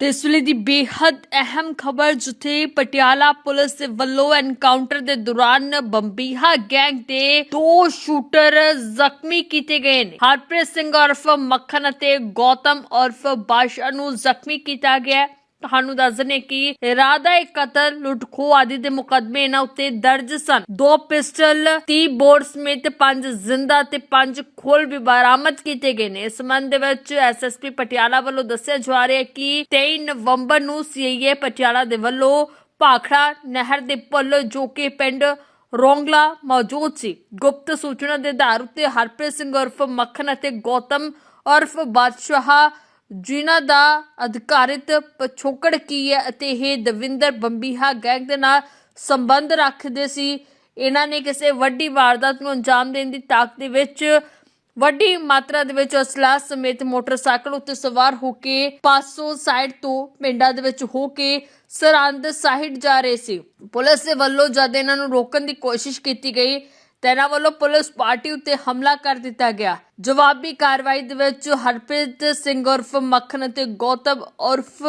ਤੇ ਇਸ ਵੇਲੇ ਦੀ ਬੇਹੱਦ ਅਹਿਮ ਖਬਰ ਜਿੱਥੇ ਪਟਿਆਲਾ ਪੁਲਿਸ ਦੇ ਵੱਲੋਂ ਐਨਕਾਊਂਟਰ ਦੇ ਦੌਰਾਨ ਬੰਬੀਹਾ ਗੈਂਗ ਦੇ ਦੋ ਸ਼ੂਟਰ ਜ਼ਖਮੀ ਕੀਤੇ ਗਏ ਨੇ। ਹਰਪ੍ਰੀਤ ਸਿੰਘ ਉਰਫ ਮੱਖਣ ਅਤੇ ਗੌਤਮ ਉਰਫ ਬਾਸ਼ਾ ਨੂੰ ਜ਼ਖਮੀ ਕੀਤਾ ਗਿਆ ਤੁਹਾਨੂੰ ਦੱਸ ਦਿੰਦੇ ਕਿ ਰਾਦਾ ਇੱਕ ਕਤਲ ਲੁੱਟਖੋ ਆਦਿ ਦੇ ਮੁਕੱਦਮੇ ਇਹਨਾਂ ਉੱਤੇ ਦਰਜ ਸਨ। ਦੋ ਪਿਸਟਲ 30 ਬੋਰ ਸਮੇਤ ਪੰਜ ਜ਼ਿੰਦਾ ਤੇ ਪੰਜ ਖੋਲ ਵੀ ਬਰਾਮਦ ਕੀਤੇ ਗਏ ਨੇ। ਇਸ ਸੰਬੰਧ ਵਿੱਚ ਐਸਐਸਪੀ ਪਟਿਆਲਾ ਵੱਲੋਂ ਦੱਸਿਆ ਜਾ ਰਿਹਾ ਹੈ ਕਿ 23 ਨਵੰਬਰ ਨੂੰ ਸੀਆਈਏ ਪਟਿਆਲਾ ਦੇ ਵੱਲੋਂ ਭਾਖੜਾ ਨਹਿਰ ਦੇ ਪੁੱਲ, ਜੋ ਕਿ ਪਿੰਡ ਰੋਂਗਲਾ ਮੌਜੂਦ ਸੀ। ਗੁਪਤ ਸੂਚਨਾ ਦੇ ਆਧਾਰ ਉੱਤੇ ਹਰਪ੍ਰੀਤ ਸਿੰਘ ਉਰਫ ਮੱਖਣ ਅਤੇ ਗੌਤਮ ਉਰਫ ਬਾਦਸ਼ਾਹ ਜਿਨ੍ਹਾਂ ਦਾ ਅਧਿਕਾਰਿਤ ਪਛੋਕੜ ਕੀ ਹੈ ਅਤੇ ਇਹ ਦਵਿੰਦਰ ਬੰਬੀਹਾ ਗੈਂਗ ਦੇ ਨਾਲ ਸੰਬੰਧ ਰੱਖਦੇ ਸੀ। ਇਹਨਾਂ ਨੇ ਕਿਸੇ ਵੱਡੀ ਵਾਰਦਾਤ ਨੂੰ ਅੰਜਾਮ ਦੇਣ ਦੀ ਤਾਕ ਦੇ ਵਿੱਚ ਵੱਡੀ ਮਾਤਰਾ ਦੇ ਵਿੱਚ ਅਸਲਾ ਸਮੇਤ ਮੋਟਰਸਾਈਕਲ ਉੱਤੇ ਸਵਾਰ ਹੋ ਕੇ ਪਾਸੋ ਸਾਈਡ ਤੋਂ ਪਿੰਡਾਂ ਦੇ ਵਿੱਚ ਹੋ ਕੇ ਸਰੰਦ ਸਾਈਡ ਜਾ ਰਹੇ ਸੀ। ਪੁਲਿਸ ਦੇ ਵੱਲੋਂ ਜਦ ਇਹਨਾਂ ਨੂੰ ਰੋਕਣ ਦੀ ਕੋਸ਼ਿਸ਼ ਕੀਤੀ ਗਈ ਤੇ ਇਹਨਾਂ ਵੱਲੋਂ ਪੁਲਿਸ ਪਾਰਟੀ ਉੱਤੇ ਹਮਲਾ ਕਰ ਦਿੱਤਾ ਗਿਆ। ਜਵਾਬੀ ਕਾਰਵਾਈ ਦੇ ਵਿੱਚ ਹਰਪ੍ਰੀਤ ਸਿੰਘ ਉਰਫ ਮੱਖਣ ਅਤੇ ਗੌਤਮ ਉਰਫ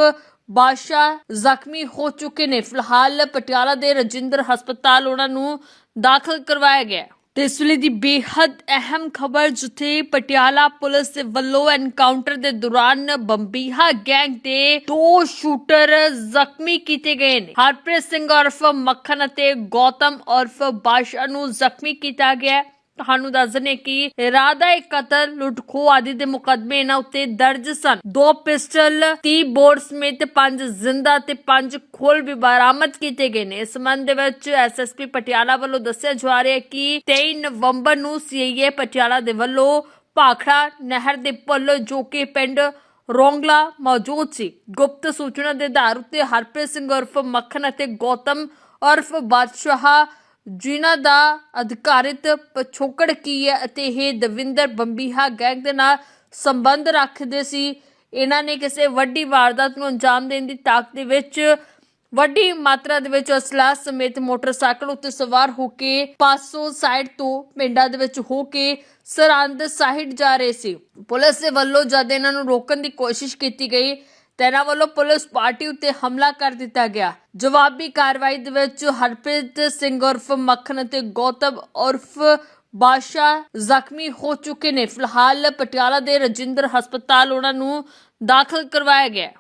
ਬਾਸ਼ਾ ਜ਼ਖਮੀ ਹੋ ਚੁੱਕੇ ਨੇ। ਫਿਲਹਾਲ ਪਟਿਆਲਾ ਦੇ ਰਜਿੰਦਰ ਹਸਪਤਾਲ ਉਹਨਾਂ ਨੂੰ ਦਾਖਲ ਕਰਵਾਇਆ ਗਿਆ। ਤੇ ਇਸ ਵੇਲੇ ਦੀ ਬੇਹੱਦ ਅਹਿਮ ਖਬਰ ਜਿੱਥੇ ਪਟਿਆਲਾ ਪੁਲਿਸ ਦੇ ਵੱਲੋਂ ਐਨਕਾਊਂਟਰ ਦੇ ਦੌਰਾਨ ਬੰਬੀਹਾ ਗੈਂਗ ਦੇ ਦੋ ਸ਼ੂਟਰ ਜ਼ਖਮੀ ਕੀਤੇ ਗਏ ਨੇ। ਹਰਪ੍ਰੀਤ ਸਿੰਘ ਉਰਫ ਮੱਖਣ ਅਤੇ ਗੌਤਮ ਉਰਫ ਬਾਸ਼ਾ ਨੂੰ ਜ਼ਖਮੀ ਕੀਤਾ ਗਿਆ ਤੁਹਾਨੂੰ ਦੱਸ ਦਿੰਦੇ ਕਿ ਰਾਦਾ ਇੱਕ ਕਤਲ ਲੁੱਟਖੋ ਆਦਿ ਦੇ ਮੁਕੱਦਮੇ ਇਹਨਾਂ ਉੱਤੇ ਦਰਜ ਸਨ। ਦੋ ਪਿਸਟਲ 30 ਬੋਰ ਸਮੇਤ ਪੰਜ ਜ਼ਿੰਦਾ ਤੇ ਪੰਜ ਖੋਲ ਵੀ ਬਰਾਮਦ ਕੀਤੇ ਗਏ ਨੇ। ਇਸ ਸੰਬੰਧ ਦੇ ਵਿੱਚ ਐਸਐਸਪੀ ਪਟਿਆਲਾ ਵੱਲੋਂ ਦੱਸਿਆ ਜਾ ਰਿਹਾ ਕਿ 23 ਨਵੰਬਰ ਨੂੰ ਸੀਆਈਏ ਪਟਿਆਲਾ ਦੇ ਵੱਲੋਂ ਭਾਖੜਾ ਨਹਿਰ ਦੇ ਪੁੱਲ, ਜੋ ਕਿ ਪਿੰਡ ਰੋਂਗਲਾ ਮੌਜੂਦ ਸੀ। ਗੁਪਤ ਸੂਚਨਾ ਦੇ ਆਧਾਰ ਉੱਤੇ ਹਰਪ੍ਰੀਤ ਸਿੰਘ ਉਰਫ ਮੱਖਣ ਅਤੇ ਗੌਤਮ ਉਰਫ ਬਾਦਸ਼ਾਹ ਜਿਨ੍ਹਾਂ ਦਾ ਅਧਿਕਾਰਿਤ ਪਛੋਕੜ ਕੀ ਹੈ ਅਤੇ ਇਹ ਦਵਿੰਦਰ ਬੰਬੀਹਾ ਗੈਂਗ ਦੇ ਨਾਲ ਸੰਬੰਧ ਰੱਖਦੇ ਸੀ। ਇਹਨਾਂ ਨੇ ਕਿਸੇ ਵੱਡੀ ਵਾਰਦਾਤ ਨੂੰ ਅੰਜਾਮ ਦੇਣ ਦੀ ਤਾਕ ਦੇ ਵਿੱਚ ਵੱਡੀ ਮਾਤਰਾ ਦੇ ਵਿੱਚ ਅਸਲਾ ਸਮੇਤ ਮੋਟਰਸਾਈਕਲ ਉੱਤੇ ਸਵਾਰ ਹੋ ਕੇ ਪਾਸੋ ਸਾਈਡ ਤੋਂ ਪਿੰਡਾਂ ਦੇ ਵਿੱਚ ਹੋ ਕੇ ਸਰੰਦ ਸਾਈਡ ਜਾ ਰਹੇ ਸੀ। ਪੁਲਿਸ ਦੇ ਵੱਲੋਂ ਜਦ ਇਹਨਾਂ ਨੂੰ ਰੋਕਣ ਦੀ ਕੋਸ਼ਿਸ਼ ਕੀਤੀ ਗਈ ਤੇ ਇਹਨਾਂ ਵੱਲੋਂ ਪੁਲਿਸ ਪਾਰਟੀ ਉੱਤੇ ਹਮਲਾ ਕਰ ਦਿੱਤਾ ਗਿਆ। ਜਵਾਬੀ ਕਾਰਵਾਈ ਦੇ ਵਿੱਚ ਹਰਪ੍ਰੀਤ ਸਿੰਘ ਉਰਫ ਮੱਖਣ ਅਤੇ ਗੌਤਮ ਉਰਫ ਬਾਸ਼ਾ ਜ਼ਖਮੀ ਹੋ ਚੁੱਕੇ ਨੇ। ਫਿਲਹਾਲ ਪਟਿਆਲਾ ਦੇ ਰਜਿੰਦਰ ਹਸਪਤਾਲ ਉਹਨਾਂ ਨੂੰ ਦਾਖਲ ਕਰਵਾਇਆ ਗਿਆ।